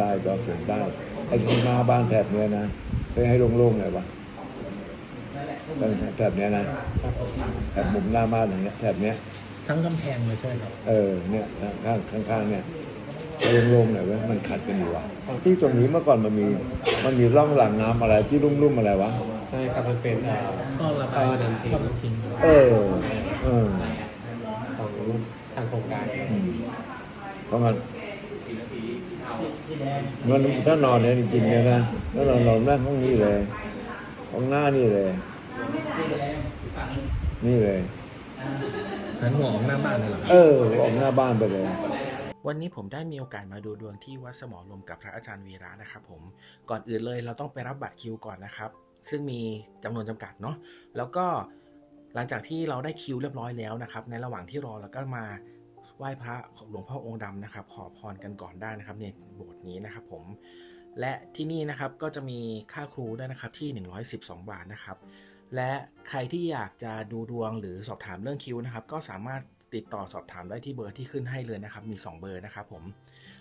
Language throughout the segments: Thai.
ได้จอเขียนได้ไอ้ที่หน้าบ้านแถบเนี้ยนะเฮ้ยให้โล่งๆหน่อยวะตรงแถบเนี้ยนะแถบมุมหน้าบ้านอย่างเงี้ยแถบเนี้ยทั้งกำแพงเลยใช่ไหมครับเออเนี่ยข้างข้างข้างๆเนี่ยให้โล่งๆหน่อยเว้ยมันขัดกันอยู่ว่ะที่ตรงนี้เมื่อก่อนมันมีมันมีร่องหลังน้ำอะไรที่ลุ่มๆอะไรวะใช่ครับมันเป็นเอ่อก็ระบายท่อน้ำทิ้งท่อน้ำทิ้งเออเออของทางโครงการอืมเพราะมัน มันถ้านอนเนี่ยจริงๆเนี่ยนะถ้านอนนอนนั่งห้องนี้เลยห้องหน้านี่เลย นี่เลยหันหัวออกหน้าบ้านเลยเหรอเออออกหน้าบ้านไปเลยวันนี้ผมได้มีโอกาสมาดูดวงที่วัดสมอลมกับพระอาจารย์วีระนะครับผมก่อนอื่นเลยเราต้องไปรับบัตรคิวก่อนนะครับ ซึ่งมีจำนวนจำกัดเนาะแล้วก็หลังจากที่เราได้คิวเรียบร้อยแล้วนะครับ ในระหว่างที่รอเราก็มา ไหว้พระหลวงพ่อองค์ดำนะครับ ขอพรกันก่อนได้นะครับในโบสถ์นี้นะครับผมและที่นี่นะครับก็จะมีค่าครูด้วยนะครับที่ 112 บาทนะครับ และใครที่อยากจะดูดวงหรือสอบถามเรื่องคิวนะครับ ก็สามารถติดต่อสอบถามได้ที่เบอร์ที่ขึ้นให้เลยนะครับ มี 2 เบอร์นะครับผม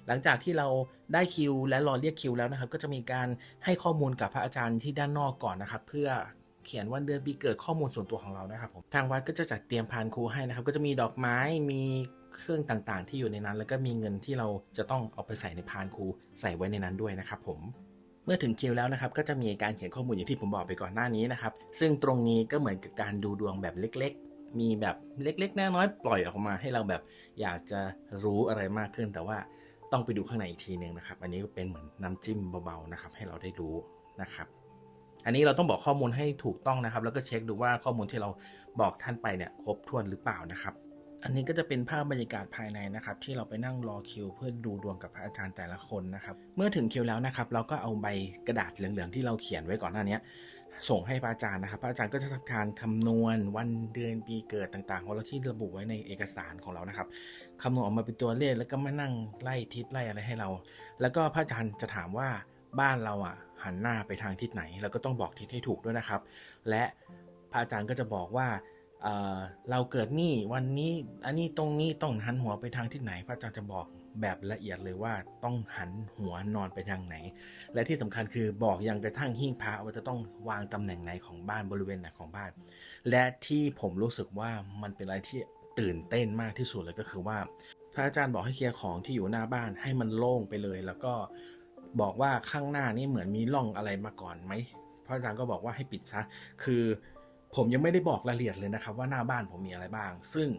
หลังจากที่เราได้คิว และรอเรียกคิวแล้วนะครับ ก็จะมีการให้ข้อมูลกับพระอาจารย์ที่ด้านนอกก่อนนะครับ เพื่อเขียนวันเดือนปีเกิดข้อมูลส่วนตัวของเรานะครับผมทางวัดก็จะจัดเตรียมพานครูให้นะครับ ก็จะมีดอกไม้มี เครื่องต่างๆ ที่อยู่ในนั้น แล้วก็มีเงินที่เราจะต้องเอาไปใส่ในพานครูใส่ไว้ในนั้นด้วยนะครับผมเมื่อถึงคิวแล้วนะครับก็จะมีการเขียนข้อมูลอย่างที่ผมบอกไปก่อนหน้านี้นะครับซึ่งตรงนี้ก็เหมือนกับการดูดวงแบบเล็กๆ มีแบบเล็กๆน้อยๆปล่อยออกมาให้เราแบบอยากจะรู้อะไรมากขึ้น แต่ว่าต้องไปดูข้างในอีกทีหนึ่งนะครับ อันนี้ก็เป็นเหมือนน้ำจิ้มเบาๆนะครับให้เราได้รู้นะครับ อันนี้เราต้องบอกข้อมูลให้ถูกต้องนะครับ แล้วก็เช็คดูว่าข้อมูลที่เราบอกท่านไปเนี่ยครบถ้วนหรือเปล่านะครับ อันนี้ก็จะเป็นภาพบรรยากาศภายในนะครับ ที่เราไปนั่งรอคิว เพื่อดูดวงกับพระอาจารย์แต่ละคนนะครับ เมื่อถึงคิวแล้วนะครับ เราก็เอาใบกระดาษเหลืองๆที่เราเขียนไว้ก่อนหน้านี้ส่งให้พระอาจารย์นะครับ พระอาจารย์ก็จะทำการคำนวณวันเดือนปีเกิดต่างๆของเราที่ระบุไว้ในเอกสารของเรานะครับคำนวณออกมาเป็นตัวเลขแล้วก็มานั่งไล่ทิศไล่อะไรให้เรา แล้วก็พระอาจารย์จะถามว่าบ้านเราอะหันหน้าไปทางทิศไหน เราก็ต้องบอกทิศให้ถูกด้วยนะครับ และพระอาจารย์ก็จะบอกว่า เราเกิดนี่วันนี้อันนี้ตรงนี้ต้องหันหัวไปทางทิศไหน พระอาจารย์จะบอกแบบละเอียดเลยว่าต้องหันหัวนอนไปทางไหน และที่สำคัญคือบอกยังกระทั่งหิ้งพระว่าจะต้องวางตำแหน่งไหนของบ้านบริเวณไหนของบ้าน และที่ผมรู้สึกว่ามันเป็นอะไรที่ตื่นเต้นมากที่สุดเลยก็คือว่า พระอาจารย์บอกให้เคลียร์ของที่อยู่หน้าบ้านให้มันโล่งไปเลย แล้วก็บอกว่าข้างหน้านี่เหมือนมีร่องอะไรมาก่อนไหมพระอาจารย์ก็บอกว่าให้ปิดซะคือ ผมยังไม่ได้บอกรายละเอียดเลยนะครับ ว่าหน้าบ้านผมมีอะไรบ้าง ซึ่ง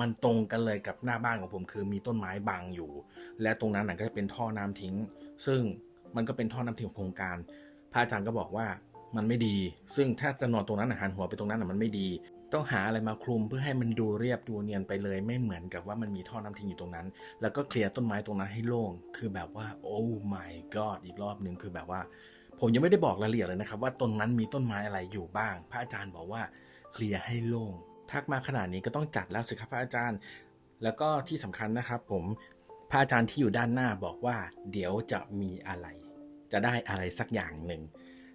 มันตรงกันเลยกับหน้าบ้านของผมคือมีต้นไม้บังอยู่ และตรงนั้นนะก็จะเป็นท่อน้ำทิ้ง ซึ่งมันก็เป็นท่อน้ำทิ้งของโครงการพระอาจารย์ก็บอกว่ามันไม่ดี ซึ่งถ้าจะนอนตรงนั้นหันหัวไปตรงนั้นมันไม่ดี ต้องหาอะไรมาคลุมเพื่อให้มันดูเรียบดูเนียนไปเลย ไม่เหมือนกับว่ามันมีท่อน้ำทิ้งอยู่ตรงนั้น แล้วก็เคลียร์ต้นไม้ตรงนั้นให้โล่งคือแบบว่าโอ้ my god อีกรอบหนึ่งคือแบบว่า ผมยังไม่ได้บอกรายละเอียดเลยนะครับ ว่าตรงนั้นมีต้นไม้อะไรอยู่บ้าง พระอาจารย์บอกว่าเคลียร์ให้โล่งทักมาขนาดนี้ก็ต้องจัดแล้วสิครับพระอาจารย์ แล้วก็ที่สำคัญนะครับ ผมพระอาจารย์ที่อยู่ด้านหน้าบอกว่า เดี๋ยวจะมีอะไร จะได้อะไรสักอย่างหนึ่ง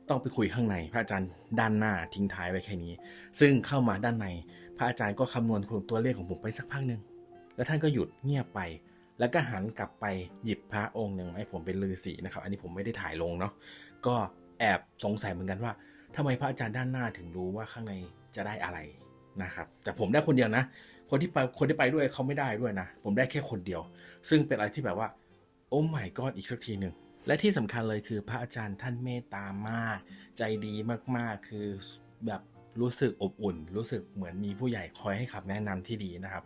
ต้องไปคุยข้างใน พระอาจารย์ด้านหน้าทิ้งท้ายไว้แค่นี้ ซึ่งเข้ามาด้านใน พระอาจารย์ก็คำนวณตัวเลขของผมไปสักพักหนึ่งแล้วท่านก็หยุดเงียบไป แล้วก็หันกลับไปหยิบพระองค์หนึ่งให้ผมเป็นฤาษีนะครับ อันนี้ผมไม่ได้ถ่ายลงเนาะก็แอบสงสัยเหมือนกันว่าทำไมพระอาจารย์ด้านหน้าถึงรู้ว่าข้างในจะได้อะไรนะครับ แต่ผมได้คนเดียวนะ คนที่ไปคนที่ไปด้วยเขาไม่ได้ด้วยนะ ผมได้แค่คนเดียว ซึ่งเป็นอะไรที่แบบว่า โอ้ my god อีกสักทีหนึ่งและที่สำคัญเลยคือพระอาจารย์ท่านเมตตามาก ใจดีมากๆ คือแบบรู้สึกอบอุ่น รู้สึกเหมือนมีผู้ใหญ่คอยให้คำแนะนำที่ดีนะครับ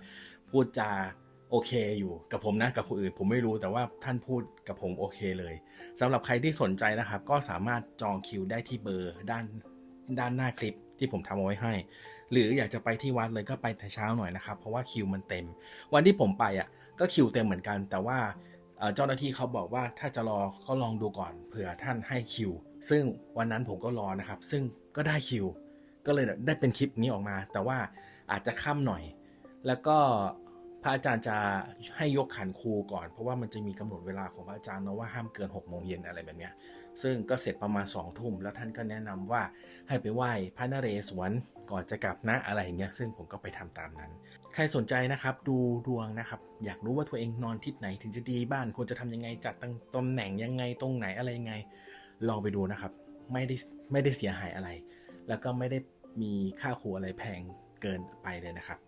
พูดจา โอเคอยู่กับผมนะกับคนอื่นผมไม่รู้แต่ว่าท่านพูดกับผมโอเคเลยสำหรับใครที่สนใจนะครับ ก็สามารถจองคิวได้ที่เบอร์ด้านด้านหน้าคลิปที่ผมทำเอาไว้ให้ หรืออยากจะไปที่วัดเลยก็ไปแต่เช้าหน่อยนะครับ เพราะว่าคิวมันเต็ม วันที่ผมไปอะก็คิวเต็มเหมือนกัน แต่ว่าเอ่อเจ้าหน้าที่เขาบอกว่าถ้าจะรอก็ลองดูก่อนเผื่อท่านให้คิว ซึ่งวันนั้นผมก็รอนะครับ ซึ่งก็ได้คิว ก็เลยได้เป็นคลิปนี้ออกมา แต่ว่าอาจจะค่ำหน่อย แล้วก็ พระอาจารย์จะให้ยกขันครูก่อน เพราะว่ามันจะมีกำหนดเวลาของพระอาจารย์เนาะว่าห้ามเกิน6กโมงเย็นอะไรแบบเนี้ยซึ่งก็เสร็จประมาณ2องทุ่มแล้วท่านก็แนะนำว่าให้ไปไหว้พระนเรศวรก่อนจะกลับนะอะไรอย่างเงี้ยซึ่งผมก็ไปทำตามนั้น ใครสนใจนะครับดูดวงนะครับ อยากรู้ว่าตัวเองนอนทิศไหนถึงจะดีบ้านควรจะทำยังไงจัดตั้งตำแหน่งยังไงตรงไหนอะไรยังไง ลองไปดูนะครับ ไม่ได้ไม่ได้เสียหายอะไร แล้วก็ไม่ได้มีค่าครูอะไรแพงเกินไปเลยนะครับ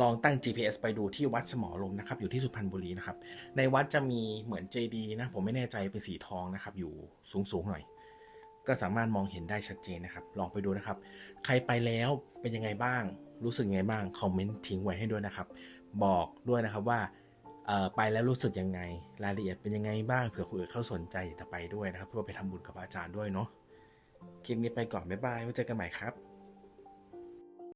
ลองตั้ง GPS ไปดูที่วัดสมอลมนะครับ อยู่ที่สุพรรณบุรีนะครับ ในวัดจะมีเหมือนเจดีย์นะ ผมไม่แน่ใจเป็นสีทองนะครับ อยู่สูงสูงๆหน่อย ก็สามารถมองเห็นได้ชัดเจนนะครับ ลองไปดูนะครับ ใครไปแล้วเป็นยังไงบ้าง รู้สึกยังไงบ้าง คอมเมนต์ทิ้งไว้ให้ด้วยนะครับ บอกด้วยนะครับว่าไปแล้วรู้สึกยังไง รายละเอียดเป็นยังไงบ้างเผื่อคนอื่นเขาสนใจอยากจะไปด้วยนะครับ เพื่อไปทำบุญกับอาจารย์ด้วยเนาะ คลิปนี้ไปก่อน บ๊ายบาย ไว้เจอกันใหม่ครับ